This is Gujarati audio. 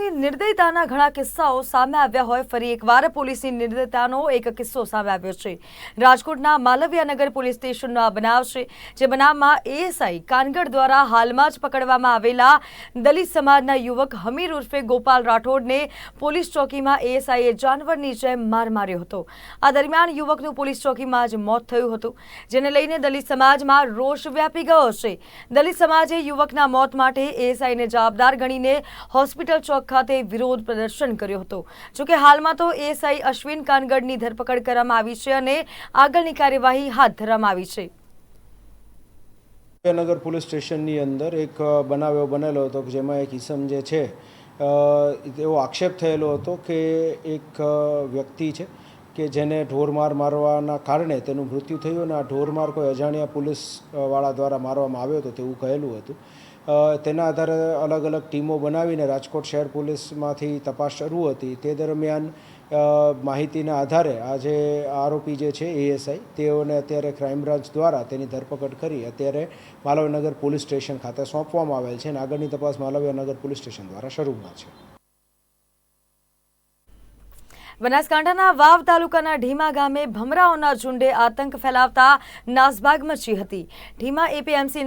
પોલીસની નિર્દયતાના ઘણા કિસ્સાઓ સામે આવ્યા હોય. ફરી એકવાર પોલીસની નિર્દયતાનો એક કિસ્સો સામે આવ્યો છે. રાજકોટના માલવ્યાનગર પોલીસ સ્ટેશનનો આ બનાવ છે, જે બનાવમાં એએસઆઈ કાનગડ દ્વારા હાલમાં જ પકડવામાં આવેલા દલિત સમાજના યુવક હમીર ઉર્ફે ગોપાલ રાઠોડને પોલીસ ચોકીમાં એએસઆઈએ જાનવરની જેમ માર માર્યો હતો. આ દરમિયાન યુવકનું પોલીસ ચોકીમાં જ મોત થયું હતું, જેને લઈને દલિત સમાજમાં રોષ વ્યાપી ગયો છે. દલિત સમાજે યુવકના મોત માટે એએસઆઈને જવાબદાર ગણીને હોસ્પિટલ ચોક ખાતે વિરોધ પ્રદર્શન કર્યો હતો. જોકે હાલમાં તો એએસઆઈ અશ્વિન કાનગડની ધરપકડ કરવામાં આવી છે અને આગળની કાર્યવાહી હાથ ધરવામાં આવી છે. નગર પોલીસ સ્ટેશનની અંદર એક બનાવ એવો બનેલો હતો કે જેમાં એક ઈસમ જે છે એવો આક્ષેપ થયેલો હતો કે એક વ્યક્તિ છે કે જેને ઢોરમાર મારવાના કારણે તેનું મૃત્યુ થયું અને આ ઢોરમાર કોઈ અજાણ્યા પોલીસવાળા દ્વારા મારવામાં આવ્યો હતો તેવું કહેલું હતું. તેના આધારે અલગ અલગ ટીમો બનાવીને રાજકોટ શહેર પોલીસમાંથી તપાસ શરૂ હતી. તે દરમિયાન માહિતીના આધારે આજે આરોપી જે છે, એએસઆઈ, તેઓને અત્યારે ક્રાઇમ બ્રાન્ચ દ્વારા તેની ધરપકડ કરી અત્યારે માલવ્યનગર પોલીસ સ્ટેશન ખાતે સોંપવામાં આવેલ છે અને આગળની તપાસ માલવ્યનગર પોલીસ સ્ટેશન દ્વારા શરૂમાં છે. બનાસકાંઠાના વાવ તાલુકાના ઢીમા ગામે ભમરાઓના ઝુંડે આતંક ફેલાવતા નાસભાગ મચી હતી. ઢીમા એપીએમસી